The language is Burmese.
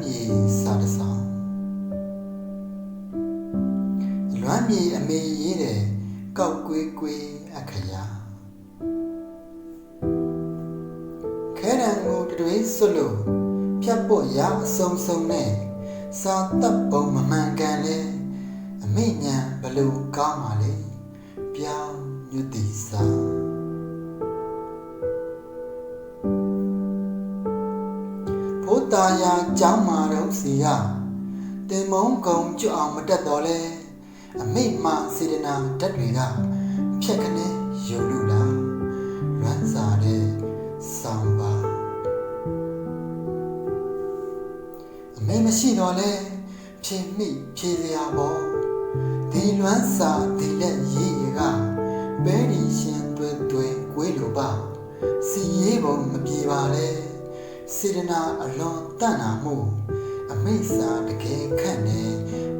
မြေစာတစောင်းလွမ်းမြေအမေရေးတဲ့ကောက်ကွေးကွေးအခရာခဲရန်ကိုတတွေးစွတ်လို့ဖြတ်ဖို့ရအစုံစုံနဲ့စာတပ်ပုံမမှန်ကန်လဲအမိညာဘလို့ကောင်းပါလေပြောင်းညွတ်တီစာ ဘုတာယာကျောင်းမာတော့စီကတင်မုံကုံကျွတ်အောင်မတက်တော့လဲအမိတ်မစေတနာဓာတ်တွေကဖြက်ခနဲ့ယူလူလာလွမ်းစာတဲ့ဆောင်းပါအမိတ်မရှိတော့လဲဖြေမိဖြေစရာပေါ့ဒီလွမ်းစာဒီလက်ရေးရကဘဲဒီရှင်တွင်တွင်ကိုယ်လိုပါစီရေးပုံမပြေပါလဲ စေတနာအလွန်တန်တာမှုအမိတ်စာတကယ်ခန့်နေအံ့မိပါ